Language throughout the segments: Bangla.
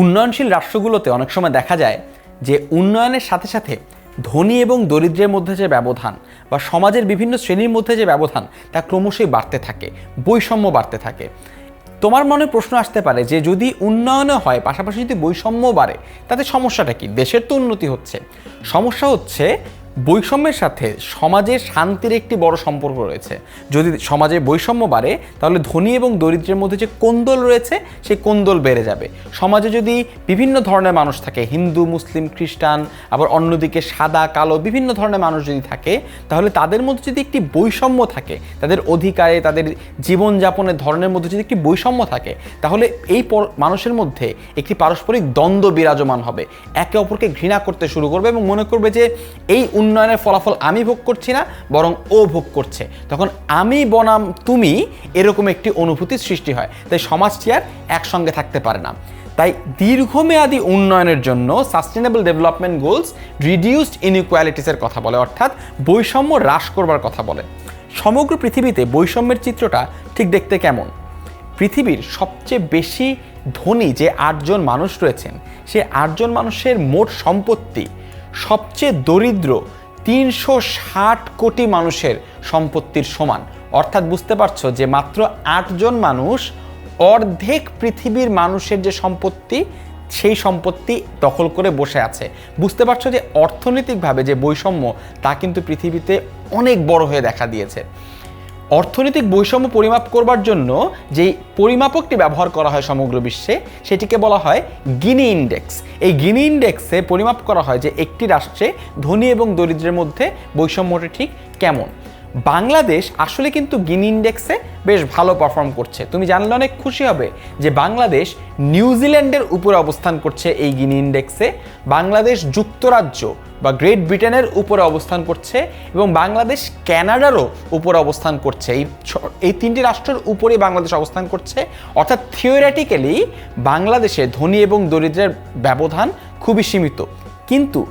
উন্নয়নশীল রাষ্ট্রগুলোতে অনেক সময় দেখা যায় যে উন্নয়নের সাথে সাথে ধনী এবং দরিদ্রের মধ্যে যে ব্যবধান বা সমাজের বিভিন্ন শ্রেণির মধ্যে যে ব্যবধান, তা ক্রমশই বাড়তে থাকে, বৈষম্য বাড়তে থাকে। তোমার মনে প্রশ্ন আসতে পারে যে যদি উন্নয়নও হয়, পাশাপাশি যদি বৈষম্য বাড়ে, তাতে সমস্যাটা কি? দেশের তো উন্নতি হচ্ছে। সমস্যা হচ্ছে বৈষম্যের সাথে সমাজের শান্তির একটি বড় সম্পর্ক রয়েছে। যদি সমাজে বৈষম্য বাড়ে, তাহলে ধনী এবং দরিদ্রের মধ্যে যে কোন্দল রয়েছে, সেই কোন্দল বেড়ে যাবে। সমাজে যদি বিভিন্ন ধরনের মানুষ থাকে, হিন্দু, মুসলিম, খ্রিস্টান, আবার অন্যদিকে সাদা, কালো বিভিন্ন ধরনের মানুষ যদি থাকে, তাহলে তাদের মধ্যে যদি একটি বৈষম্য থাকে, তাদের অধিকারে, তাদের জীবনযাপনের ধরনের মধ্যে যদি একটি বৈষম্য থাকে, তাহলে এই মানুষের মধ্যে একটি পারস্পরিক দ্বন্দ্ব বিরাজমান হবে। একে অপরকে ঘৃণা করতে শুরু করবে এবং মনে করবে যে এই উন্নয়নের ফলাফল আমি ভোগ করছি না, বরং ও ভোগ করছে। তখন আমি বনাম তুমি এরকম একটি অনুভূতির সৃষ্টি হয়। তাই সমাজটি আর একসঙ্গে থাকতে পারে না। তাই দীর্ঘমেয়াদী উন্নয়নের জন্য সাস্টেনেবল ডেভেলপমেন্ট গোলস রিডিউসড ইনইকুয়ালিটিসের কথা বলে, অর্থাৎ বৈষম্য হ্রাস করবার কথা বলে। সমগ্র পৃথিবীতে বৈষম্যের চিত্রটা ঠিক দেখতে কেমন? পৃথিবীর সবচেয়ে বেশি ধনী যে আটজন মানুষ রয়েছেন, সে আটজন মানুষের মোট সম্পত্তি সবচেয়ে দরিদ্র তিনশো ষাট কোটি মানুষের সম্পত্তির সমান। অর্থাৎ বুঝতে পারছ যে মাত্র আটজন মানুষ অর্ধেক পৃথিবীর মানুষের যে সম্পত্তি, সেই সম্পত্তি দখল করে বসে আছে। বুঝতে পারছ যে অর্থনৈতিকভাবে যে বৈষম্য, তা কিন্তু পৃথিবীতে অনেক বড় হয়ে দেখা দিয়েছে। অর্থনৈতিক বৈষম্য পরিমাপ করবার জন্য যেই পরিমাপকটি ব্যবহার করা হয় সমগ্র বিশ্বে, সেটিকে বলা হয় গিনি ইন্ডেক্স। এই গিনি ইন্ডেক্সে পরিমাপ করা হয় যে একটি রাষ্ট্রে ধনী এবং দরিদ্রের মধ্যে বৈষম্যটি ঠিক কেমন। বাংলাদেশ আসলে কিন্তু গিনি ইন্ডেক্সে বেশ ভালো পারফর্ম করছে। তুমি জানলে অনেক খুশি হবে যে বাংলাদেশ নিউজিল্যান্ডের উপরে অবস্থান করছে এই গিনি ইন্ডেক্সে বাংলাদেশ যুক্তরাজ্য বা গ্রেট ব্রিটেনের উপরে অবস্থান করছে এবং বাংলাদেশ ক্যানাডারও উপরে অবস্থান করছে। এই এই তিনটি রাষ্ট্রের উপরে বাংলাদেশ অবস্থান করছে। অর্থাৎ থিওরিটিক্যালি বাংলাদেশে ধনী এবং দরিদ্রের ব্যবধান খুবই সীমিত। কিন্তু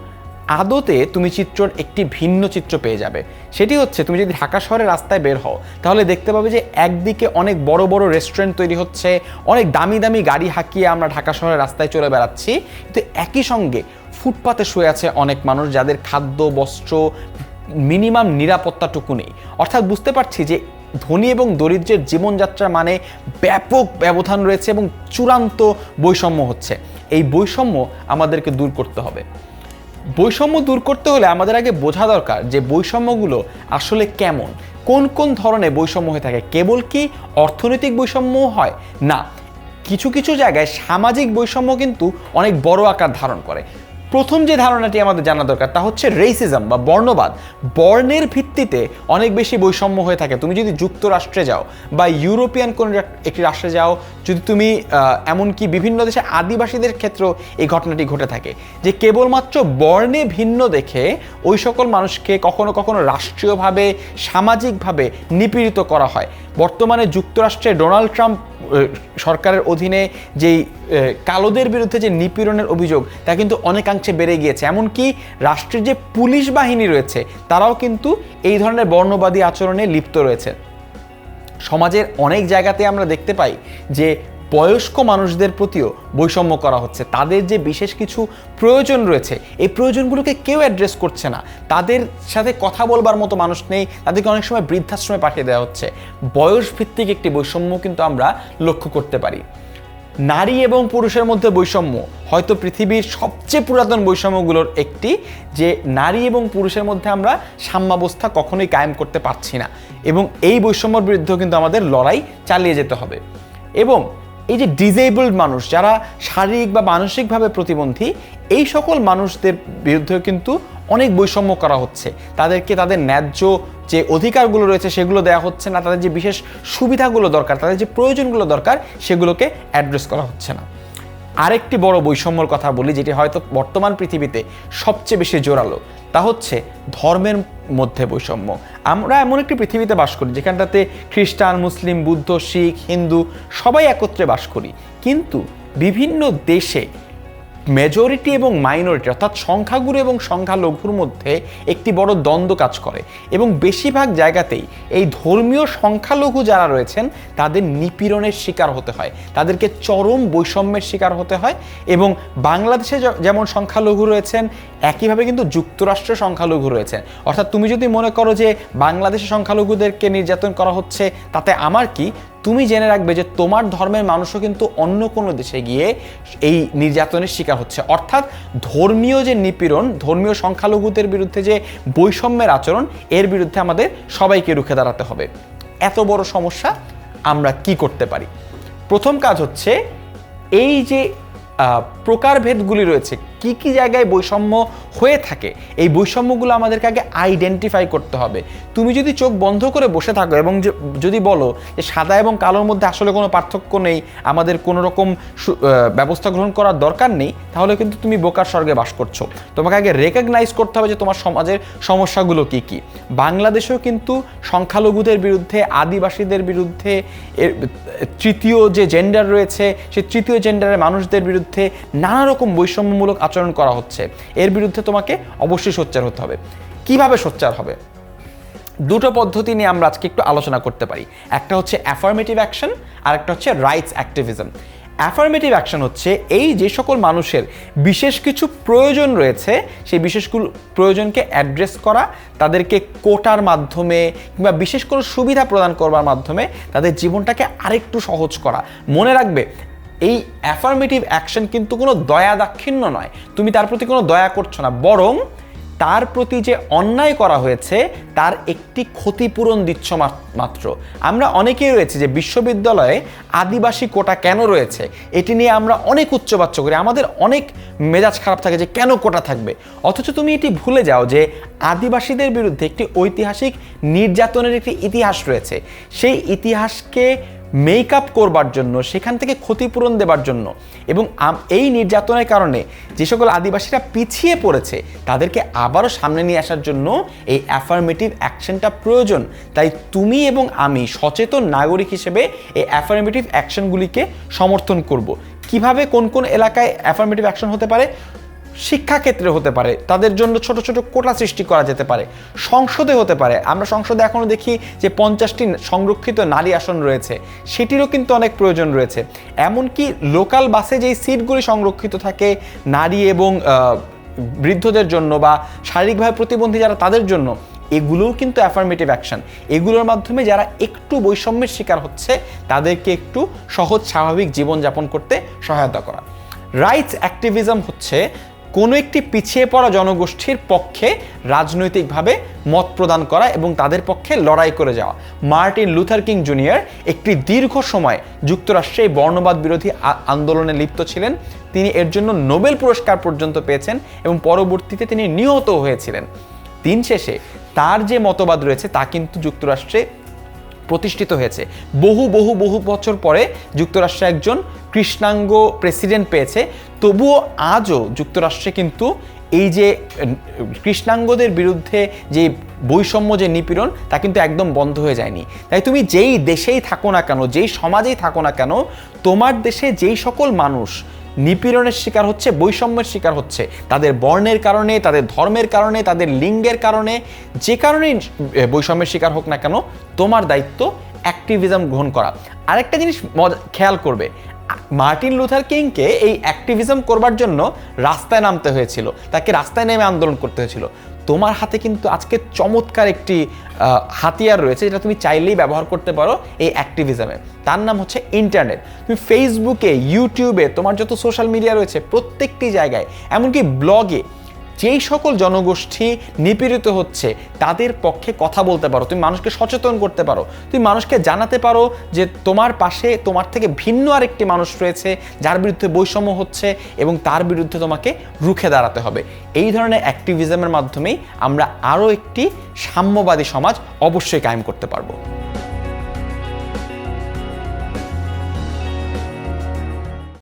আদতে তুমি চিত্রর একটি ভিন্ন চিত্র পেয়ে যাবে। সেটি হচ্ছে তুমি যদি ঢাকা শহরের রাস্তায় বের হও, তাহলে দেখতে পাবে যে একদিকে অনেক বড় বড় রেস্টুরেন্ট তৈরি হচ্ছে, অনেক দামি দামি গাড়ি হাঁকিয়ে আমরা ঢাকা শহরের রাস্তায় চলে বেড়াচ্ছি। কিন্তু একই সঙ্গে ফুটপাতে শুয়ে আছে অনেক মানুষ যাদের খাদ্য, বস্ত্র মিনিমাম নিরাপত্তাটুকু নেই। অর্থাৎ বুঝতে পারছি যে ধনী এবং দরিদ্রের জীবনযাত্রার মানে ব্যাপক ব্যবধান রয়েছে এবং চূড়ান্ত বৈষম্য হচ্ছে। এই বৈষম্য আমাদেরকে দূর করতে হবে। বৈষম্য দূর করতে হলে আমাদের আগে বোঝা দরকার যে বৈষম্যগুলো আসলে কেমন। কোন কোন ধরনের বৈষম্য হয়ে থাকে? কেবল কি অর্থনৈতিক বৈষম্য হয়? না। কিছু কিছু জায়গায় সামাজিক বৈষম্য কিন্তু অনেক বড় আকার ধারণ করে। প্রথম যে ধারণাটি আমাদের জানা দরকার, তা হচ্ছে রেসিজম বা বর্ণবাদ। বর্ণের ভিত্তিতে অনেক বেশি বৈষম্য হয়ে থাকে। তুমি যদি যুক্তরাষ্ট্রে যাও বা ইউরোপিয়ান কোন একটি রাষ্ট্রে যাও, যদি তুমি এমনকি বিভিন্ন দেশে আদিবাসীদের ক্ষেত্রেও এই ঘটনাটি ঘটে থাকে। যে কেবলমাত্র বর্ণে ভিন্ন দেখে ওই সকল মানুষকে কখনো কখনো রাষ্ট্রীয়ভাবে, সামাজিকভাবে নিপীড়িত করা হয়। বর্তমানে যুক্তরাষ্ট্রে ডোনাল্ড ট্রাম্প সরকারের অধীনে যেই কালোদের বিরুদ্ধে যে নিপীড়নের অভিযোগ, তা কিন্তু অনেকাংশে বেড়ে গিয়েছে। এমনকি রাষ্ট্রের যে পুলিশ বাহিনী রয়েছে, তারাও কিন্তু এই ধরনের বর্ণবাদী আচরণে লিপ্ত রয়েছে। সমাজের অনেক জায়গাতে আমরা দেখতে পাই যে বয়স্ক মানুষদের প্রতিও বৈষম্য করা হচ্ছে। তাদের যে বিশেষ কিছু প্রয়োজন রয়েছে, এই প্রয়োজনগুলোকে কেউ অ্যাড্রেস করছে না। তাদের সাথে কথা বলবার মতো মানুষ নেই, তাদেরকে অনেক সময় বৃদ্ধাশ্রমে পাঠিয়ে দেওয়া হচ্ছে। বয়স ভিত্তিক একটি বৈষম্য কিন্তু আমরা লক্ষ্য করতে পারি। নারী এবং পুরুষের মধ্যে বৈষম্য, হয়তো পৃথিবীর সবচেয়ে পুরাতন বৈষম্যগুলোর একটি, যে নারী এবং পুরুষের মধ্যে আমরা সাম্যাবস্থা কখনোই কায়েম করতে পারছি না। এবং এই বৈষম্যর বিরুদ্ধেও কিন্তু আমাদের লড়াই চালিয়ে যেতে হবে। এবং এই যে ডিজেবলড মানুষ, যারা শারীরিক বা মানসিকভাবে প্রতিবন্ধী, এই সকল মানুষদের বিরুদ্ধেও কিন্তু অনেক বৈষম্য করা হচ্ছে। তাদেরকে তাদের ন্যায্য যে অধিকারগুলো রয়েছে, সেগুলো দেওয়া হচ্ছে না। তাদের যে বিশেষ সুবিধাগুলো দরকার, তাদের যে প্রয়োজনগুলো দরকার, সেগুলোকে অ্যাড্রেস করা হচ্ছে না। আরেকটি বড় বৈষম্যর কথা বলি, যেটি হয়তো বর্তমান পৃথিবীতে সবচেয়ে বেশি জোরালো, তা হচ্ছে ধর্মের মধ্যে বৈষম্য। আমরা এমন একটি পৃথিবীতে বাস করি, যেখানটাতে খ্রিস্টান, মুসলিম, বুদ্ধ, শিখ, হিন্দু সবাই একত্রে বাস করি। কিন্তু বিভিন্ন দেশে মেজরিটি এবং মাইনরিটি অর্থাৎ সংখ্যাগুরু এবং সংখ্যালঘুর মধ্যে একটি বড় দ্বন্দ্ব কাজ করে। এবং বেশিরভাগ জায়গাতেই এই ধর্মীয় সংখ্যালঘু যারা রয়েছেন, তাদের নিপীড়নের শিকার হতে হয়, তাদেরকে চরম বৈষম্যের শিকার হতে হয় এবং বাংলাদেশে যেমন সংখ্যালঘু রয়েছেন একইভাবে কিন্তু যুক্তরাষ্ট্র সংখ্যালঘু রয়েছে। অর্থাৎ তুমি যদি মনে করো যে বাংলাদেশে সংখ্যালঘুদেরকে নির্যাতন করা হচ্ছে, তাতে আমার কি? তুমি জেনে রাখবে যে তোমার ধর্মের মানুষও কিন্তু অন্য কোনো দেশে গিয়ে এই নির্যাতনের শিকার হচ্ছে। অর্থাৎ ধর্মীয় যে নিপীড়ন, ধর্মীয় সংখ্যালঘুদের বিরুদ্ধে যে বৈষম্যের আচরণ, এর বিরুদ্ধে আমাদের সবাইকে রুখে দাঁড়াতে হবে। এত বড় সমস্যা আমরা কি করতে পারি? প্রথম কাজ হচ্ছে এই যে প্রকারভেদগুলি রয়েছে কি কি জায়গায় বৈষম্য হয়ে থাকে, এই বৈষম্যগুলো আমাদেরকে আগে আইডেন্টিফাই করতে হবে। তুমি যদি চোখ বন্ধ করে বসে থাকো এবং যদি বলো যে সাদা এবং কালোর মধ্যে আসলে কোনো পার্থক্য নেই, আমাদের কোনো রকম ব্যবস্থা গ্রহণ করার দরকার নেই, তাহলে কিন্তু তুমি বোকার স্বর্গে বাস করছ। তোমাকে আগে রেকগনাইজ করতে হবে যে তোমার সমাজের সমস্যাগুলো কি কি। বাংলাদেশেও কিন্তু সংখ্যালঘুদের বিরুদ্ধে, আদিবাসীদের বিরুদ্ধে তৃতীয় যে জেন্ডার রয়েছে সেই তৃতীয় জেন্ডারের মানুষদের বিরুদ্ধে নানা রকম বৈষম্যমূলক আচরণ করা হচ্ছে। এর বিরুদ্ধে তোমাকে অবশ্যই সোচ্চার হতে হবে। কীভাবে সোচ্চার হবে? দুটো পদ্ধতি নিয়ে আমরা আজকে একটু আলোচনা করতে পারি। একটা হচ্ছে অ্যাফার্মেটিভ অ্যাকশন আর একটা হচ্ছে রাইটস অ্যাক্টিভিজম অ্যাফার্মেটিভ অ্যাকশন হচ্ছে এই যে সকল মানুষের বিশেষ কিছু প্রয়োজন রয়েছে, সেই বিশেষগুলো প্রয়োজনকে অ্যাড্রেস করা, তাদেরকে কোটার মাধ্যমে কিংবা বিশেষ কোনো সুবিধা প্রদান করবার মাধ্যমে তাদের জীবনটাকে আরেকটু সহজ করা। মনে রাখবে এই অ্যাফার্মেটিভ অ্যাকশন কিন্তু কোনো দয়া দাক্ষিণ্য নয়। তুমি তার প্রতি কোনো দয়া করছ না। বরং তার প্রতি যে অন্যায় করা হয়েছে, তার একটি ক্ষতিপূরণ দিচ্ছ মাত্র। আমরা অনেকেই রয়েছে যে বিশ্ববিদ্যালয়ে আদিবাসী কোটা কেন রয়েছে? এটি নিয়ে আমরা অনেক উচ্চবাচ্য করি। আমাদের অনেক মেজাজ খারাপ থাকে যে কেন কোটা থাকবে? অথচ তুমি এটি ভুলে যাও যে আদিবাসীদের বিরুদ্ধে একটি ঐতিহাসিক নির্যাতনের একটি ইতিহাস রয়েছে। সেই ইতিহাসকে মেক আপ করবার জন্য, সেখান থেকে ক্ষতিপূরণ দেবার জন্য এবং এই নির্যাতনের কারণে যে সকল আদিবাসীরা পিছিয়ে পড়েছে, তাদেরকে আবারও সামনে নিয়ে আসার জন্য এই অ্যাফার্মেটিভ অ্যাকশনটা প্রয়োজন। তাই তুমি এবং আমি সচেতন নাগরিক হিসেবে এই অ্যাফার্মেটিভ অ্যাকশনগুলিকে সমর্থন করব। কীভাবে কোন কোন এলাকায় অ্যাফার্মেটিভ অ্যাকশন হতে পারে? শিক্ষাক্ষেত্রে হতে পারে, তাদের জন্য ছোট ছোট কোটা সৃষ্টি করা যেতে পারে, সংসদে হতে পারে। আমরা সংসদে এখনও দেখি যে পঞ্চাশটি সংরক্ষিত নারী আসন রয়েছে, সেটিরও কিন্তু অনেক প্রয়োজন রয়েছে। এমনকি লোকাল বাসে যেই সিটগুলি সংরক্ষিত থাকে, নারী এবং বৃদ্ধদের জন্য বা শারীরিকভাবে প্রতিবন্ধী যারা তাদের জন্য, এগুলোও কিন্তু অ্যাফার্মেটিভ অ্যাকশন এগুলোর মাধ্যমে যারা একটু বৈষম্যের শিকার হচ্ছে, তাদেরকে একটু সহজ স্বাভাবিক জীবনযাপন করতে সহায়তা করা। রাইটস অ্যাক্টিভিজম হচ্ছে কোনো একটি পিছিয়ে পড়া জনগোষ্ঠীর পক্ষে রাজনৈতিকভাবে মত প্রদান করা এবং তাদের পক্ষে লড়াই করে যাওয়া। মার্টিন লুথার কিং জুনিয়র একটি দীর্ঘ সময় যুক্তরাষ্ট্রে বর্ণবাদ বিরোধী আন্দোলনে লিপ্ত ছিলেন। তিনি এর জন্য নোবেল পুরস্কার পর্যন্ত পেয়েছেন এবং পরবর্তীতে তিনি নিহত হয়েছিলেন। দিন শেষে তার যে মতবাদ রয়েছে তা কিন্তু যুক্তরাষ্ট্রে প্রতিষ্ঠিত হয়েছে। বহু বহু বহু বছর পরে যুক্তরাষ্ট্রে একজন কৃষ্ণাঙ্গ প্রেসিডেন্ট পেয়েছে। তবুও আজও যুক্তরাষ্ট্রে কিন্তু এই যে কৃষ্ণাঙ্গদের বিরুদ্ধে যে বৈষম্য, যে নিপীড়ন, তা কিন্তু একদম বন্ধ হয়ে যায়নি। তাই তুমি যেই দেশেই থাকো না কেন, যেই সমাজেই থাকো না কেন, তোমার দেশে যেই সকল মানুষ নিপীড়নের শিকার হচ্ছে, বৈষম্যের শিকার হচ্ছে। তাদের বর্ণের কারণে, তাদের ধর্মের কারণে, তাদের লিঙ্গের কারণে, যে কারণেই বৈষম্যের শিকার হোক না কেন, তোমার দায়িত্ব অ্যাক্টিভিজম গ্রহণ করা। আরেকটা জিনিস খেয়াল করবে, মার্টিন লুথার কিংকে এই অ্যাক্টিভিজম করবার জন্য রাস্তায় নামতে হয়েছিল। তাকে রাস্তায় নেমে আন্দোলন করতে হয়েছিল। তোমার হাতে কিন্তু আজকে চমৎকার একটি হাতিয়ার রয়েছে যেটা তুমি চাইলেই ব্যবহার করতে পারো এই অ্যাক্টিভিজমে তার নাম হচ্ছে ইন্টারনেট তুমি ফেসবুকে ইউটিউবে তোমার যত সোশ্যাল মিডিয়া রয়েছে, প্রত্যেকটি জায়গায়, এমনকি ব্লগে যেই সকল জনগোষ্ঠী নিপীড়িত হচ্ছে, তাদের পক্ষে কথা বলতে পারো, তুমি মানুষকে সচেতন করতে পারো, তুমি মানুষকে জানাতে পারো যে তোমার পাশে তোমার থেকে ভিন্ন আরেকটি মানুষ রয়েছে, যার বিরুদ্ধে বৈষম্য হচ্ছে এবং তার বিরুদ্ধে তোমাকে রুখে দাঁড়াতে হবে। এই ধরনের অ্যাক্টিভিজমের মাধ্যমেই আমরা আরও একটি সাম্যবাদী সমাজ অবশ্যই কায়েম করতে পারব।